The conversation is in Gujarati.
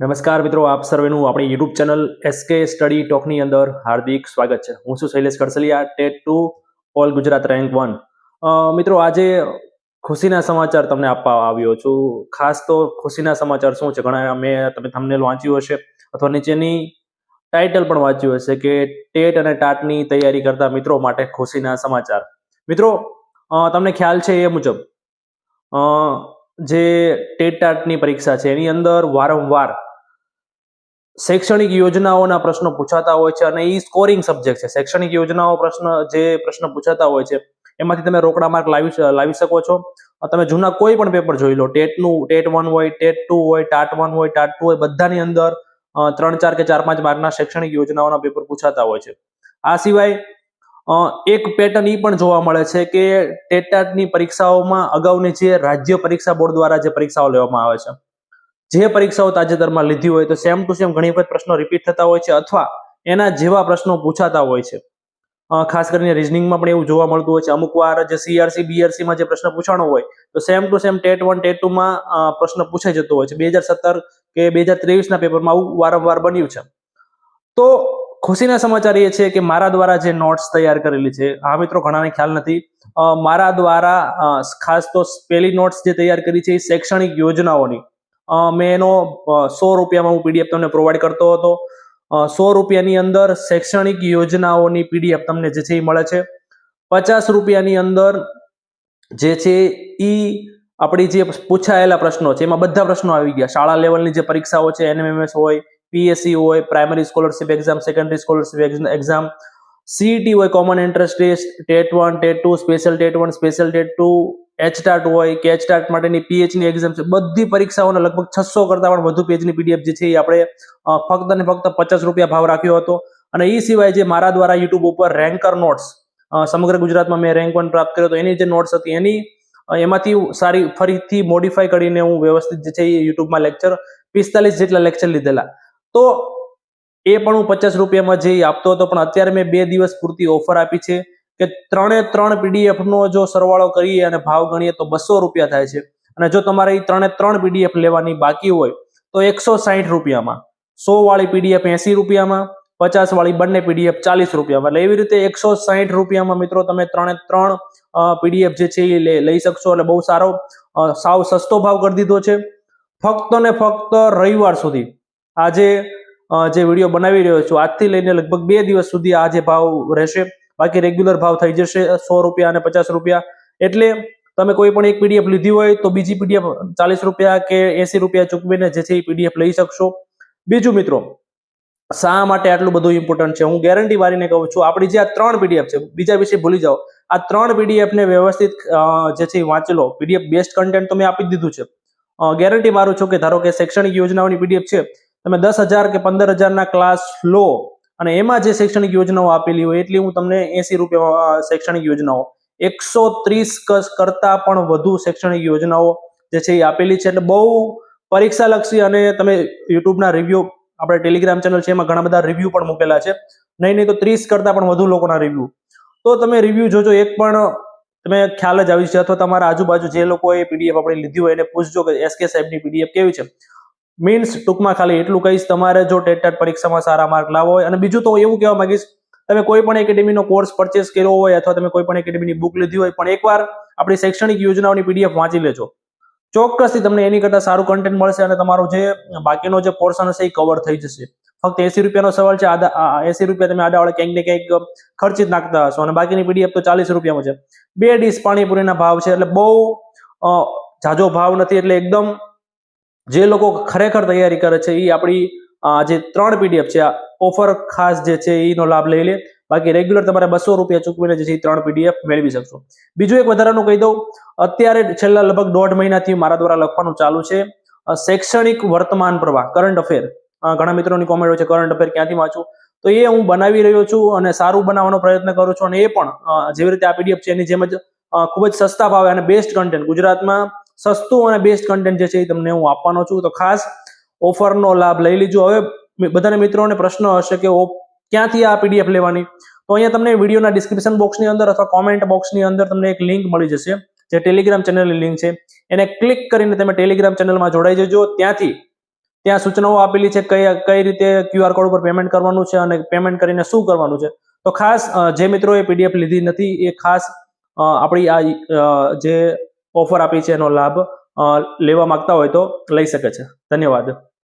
નમસ્કાર મિત્રો, આપ સર્વેનું આપણી યુટ્યુબ ચેનલ એસકે સ્ટડી ટોકની અંદર હાર્દિક સ્વાગત છે. હું છું Shailesh Karsaliya TET two all Gujarat rank one મિત્રો, આજે ખુશીના સમાચાર તમને આપવા આવ્યો છું. ખાસ તો ખુશીના સમાચાર શું છે? ઘણા મેં તમે થંબનેલ વાંચ્યું હશે અથવા નીચેની ટાઇટલ પણ વાંચ્યું હશે કે ટેટ અને ટાટની તૈયારી કરતા મિત્રો માટે ખુશીના સમાચાર. મિત્રો તમને ખ્યાલ છે એ મુજબ જે ટેટ ટાટની પરીક્ષા છે, એની અંદર વારંવાર શૈક્ષણિક યોજનાઓના પ્રશ્નો પૂછાતા હોય છે અને એ સ્કોરિંગ સબ્જેક્ટ છે. શૈક્ષણિક યોજનાઓ પ્રશ્ન, જે પ્રશ્ન પૂછાતા હોય છે, એમાંથી તમે રોકડા માર્ક લાવી લાવી શકો છો. તમે જૂના કોઈ પણ પેપર જોઈ લો. ટેટનું ટેટ વન હોય, ટેટ ટુ હોય, ટાટ વન હોય, ટાટ ટુ હોય, બધાની અંદર ત્રણ ચાર કે ચાર પાંચ માર્કના શૈક્ષણિક યોજનાઓના પેપર પૂછાતા હોય છે. આ સિવાય એક પેટર્ન એ પણ જોવા મળે છે કે ટેટાટની પરીક્ષાઓમાં અગાઉની જે રાજ્ય પરીક્ષા બોર્ડ દ્વારા જે પરીક્ષાઓ લેવામાં આવે છે. જે પરીક્ષાઓ તાજેતરમાં લીધી હોય તો સેમ ટુ સેમ ઘણી વખત પ્રશ્નો રિપીટ થતા હોય છે અથવા એના જેવા પ્રશ્નો પૂછાતા હોય છે. ખાસ કરીને રિઝનિંગમાં પણ એવું જોવા મળતું હોય છે. અમુક વાર જે સીઆરસી બીઆરસીમાં જે પ્રશ્ન પૂછાણો હોય તો same to same TET one TET ટુમાં પ્રશ્ન પૂછાઈ જતો હોય છે. બે હજાર સત્તર કે બે હજાર ત્રેવીસના પેપરમાં આવું વારંવાર બન્યું છે. તો ખુશીના સમાચાર એ છે કે મારા દ્વારા જે નોટ્સ તૈયાર કરેલી છે આ મિત્રો, ઘણાને ખ્યાલ નથી મારા દ્વારા ખાસ તો પહેલી નોટ્સ જે તૈયાર કરી છે એ શૈક્ષણિક યોજનાઓની. મેં એનો સો રૂપિયામાં હું પીડીએફ તમને પ્રોવાઈડ કરતો હતો. સો રૂપિયાની અંદર શૈક્ષણિક યોજનાઓની પીડીએફ તમને જે છે એ મળે છે. પચાસ રૂપિયાની અંદર જે છે એ આપણી જે પૂછાયેલા પ્રશ્નો છે, એમાં બધા પ્રશ્નો આવી ગયા. શાળા લેવલની જે પરીક્ષાઓ છે, એનએમએમએસ હોય પીએસસી હોય primary scholarship exam secondary scholarship exam CET હોય common entrance test TET one, TET two special TET one special TET two HTAT હોય કે એચટાટ માટેની પીએચની એક્ઝામ છે, બધી પરીક્ષાઓને લગભગ છસો કરતાં પણ વધુ પેજની પીડીએફ જે છે એ આપણે ફક્ત ને ફક્ત પચાસ રૂપિયા ભાવ રાખ્યો હતો. અને એ સિવાય જે મારા દ્વારા યુટ્યુબ ઉપર રેન્કર નોટ્સ સમગ્ર ગુજરાતમાં મેં રેન્ક વન પ્રાપ્ત કર્યો તો એની જે નોટ્સ હતી એની એમાંથી સારી ફરીથી મોડિફાઈ કરીને હું વ્યવસ્થિત જે છે એ યુટ્યુબમાં લેક્ચર પિસ્તાલીસ જેટલા લેક્ચર લીધેલા. તો એ પણ હું પચાસ રૂપિયામાં જે આપતો હતો, પણ અત્યારે મેં બે દિવસ પૂરતી ઓફર આપી છે. કે ત્રણે ત્રણ પીડીએફ નો જો સરવાળો કરીએ અને ભાવ ગણીએ તો બસો રૂપિયા થાય છે. અને જો તમારે એ ત્રણે ત્રણ પીડીએફ લેવાની બાકી હોય, તો એકસો સાહીઠ રૂપિયામાં, સો વાળી પીડીએફ એસી રૂપિયામાં, પચાસ વાળી બંને પીડીએફ ચાલીસ રૂપિયામાં. એટલે એવી રીતે એકસો સાહીઠ રૂપિયામાં મિત્રો તમે ત્રણે ત્રણ પીડીએફ જે છે એ લઈ શકશો. એટલે બહુ સારો સાવ સસ્તો ભાવ કરી દીધો છે. ફક્ત ને ફક્ત રવિવાર સુધી આજે જે વીડિયો બનાવી રહ્યો છું, આજથી લઈને લગભગ બે દિવસ સુધી આ જે ભાવ રહેશે. બાકી રેગ્યુલર ભાવ થઈ જશે સો રૂપિયા અને પચાસ રૂપિયા. એટલે તમે કોઈ પણ એક પીડીએફ લીધી હોય તો બીજી પીડીએફ ચાલીસ રૂપિયા કે એસી રૂપિયા ચૂકવીને જે છે એ પીડીએફ લઈ શકશો. બીજું મિત્રો, શા માટે આટલું બધું ઇમ્પોર્ટન્ટ છે? હું ગેરંટી વાળીને કહું છું, આપણી જે આ ત્રણ પીડીએફ છે, બીજા વિશે ભૂલી જાઓ. આ ત્રણ પીડીએફ ને વ્યવસ્થિત જે છે વાંચી લો પીડીએફ બેસ્ટ કન્ટેન્ટ તમે આપી દીધું છે. ગેરંટી મારું છું કે ધારો કે શૈક્ષણિક યોજનાઓની પીડીએફ છે, તમે દસ હજાર કે પંદર હજારના ક્લાસ લો અને એમાં જે શૈક્ષણિક યોજનાઓ આપેલી હોય એટલી હું તમને એસી રૂપિયા શૈક્ષણિક યોજનાઓ, એકસો ત્રીસ કરતા પણ વધુ શૈક્ષણિક યોજનાઓ જે છે એ આપેલી છે. એટલે બહુ પરીક્ષાલક્ષી અને તમે યુટ્યુબના રિવ્યુ, આપણે ટેલિગ્રામ ચેનલ છે એમાં ઘણા બધા રિવ્યુ પણ મૂકેલા છે. નહીં નહીં તો ત્રીસ કરતા પણ વધુ લોકોના રિવ્યુ. તો તમે રિવ્યુ જોજો, એક પણ તમે ખ્યાલ જ આવી છે અથવા તમારા આજુબાજુ જે લોકોએ પીડીએફ આપણે લીધી હોય એને પૂછજો કે એસકે સાહેબની પીડીએફ કેવી છે. મીન્સ ટૂંકમાં ખાલી એટલું કહીશ, તમારે જો ટેટ પરીક્ષામાં સારા માર્ક લાવો હોય, અને બીજું તો એવું કહેવા માંગીશ, તમે કોઈ પણ એકેડેમીનો કોર્સ પરચેસ કર્યો હોય, અથવા તમે કોઈ પણ એકેડેમીની બુક લીધી હોય, પણ એકવાર આપણી શૈક્ષણિક યોજનાઓની પીડીએફ વાંચી લેજો. ચોક્કસથી તમને એની કરતાં સારું કન્ટેન્ટ મળશે અને તમારો જે બાકીનો જે પોર્શન હશે એ કવર થઈ જશે. ફક્ત એસી રૂપિયાનો સવાલ છે આદા એસી રૂપિયા તમે આડાવાળા ક્યાંક ને ક્યાંક ખર્ચી જ નાખતા હશો, અને બાકીની પીડીએફ તો ચાલીસ રૂપિયામાં છે. બે ડીશ પાણીપુરીના ભાવ છે, એટલે બહુ ઝાઝો ભાવ નથી, એટલે એકદમ જે લોકો ખરેખર તૈયારી કરે છે એ આપણી જે ત્રણ પીડીએફ છે ઓફર ખાસ જે છે એનો લાભ લઈ લે. બાકી રેગ્યુલર તમારે બસો રૂપિયા ચૂકવીને જે છે એ ત્રણ પીડીએફ મેળવી શકશો. બીજું એક વધારાનું કહી દઉં, અત્યારે છેલ્લા લગભગ દોઢ મહિનાથી મારા દ્વારા લખવાનું ચાલુ છે શૈક્ષણિક વર્તમાન પ્રવાહ કરંટ અફેર ઘણા મિત્રોની કોમેન્ટ હોય છે કરંટ અફેર ક્યાંથી વાંચું? તો એ હું બનાવી રહ્યો છું અને સારું બનાવવાનો પ્રયત્ન કરું છું અને એ પણ જેવી રીતે આ પીડીએફ છે, એની જેમ જ ખૂબ જ સસ્તા ભાવે અને બેસ્ટ કન્ટેન્ટ ગુજરાતમાં સસ્તું અને બેસ્ટ કન્ટેન્ટ જે છે એ તમને હું આપવાનો છું. તો ખાસ ઓફરનો લાભ લઈ લીજો. હવે બધાને મિત્રોને પ્રશ્ન હશે કે ક્યાંથી આ પીડીએફ લેવાની? તો અહીંયા તમને વિડીયોના ડિસ્ક્રિપ્શન બોક્સની અંદર અથવા કોમેન્ટ બોક્સની અંદર તમને એક લિંક મળી જશે, જે ટેલિગ્રામ ચેનલની લિંક છે. એને ક્લિક કરીને તમે ટેલિગ્રામ ચેનલમાં જોડાઈ જજો. ત્યાંથી ત્યાં સૂચનાઓ આપેલી છે કઈ કઈ રીતે ક્યુઆર કોડ ઉપર પેમેન્ટ કરવાનું છે અને પેમેન્ટ કરીને શું કરવાનું છે. તો ખાસ જે મિત્રોએ પીડીએફ લીધી નથી, એ ખાસ આપણી આ જે ઓફર આપી છે એનો લાભ લેવા માંગતા હોય તો લઈ શકે છે. ધન્યવાદ.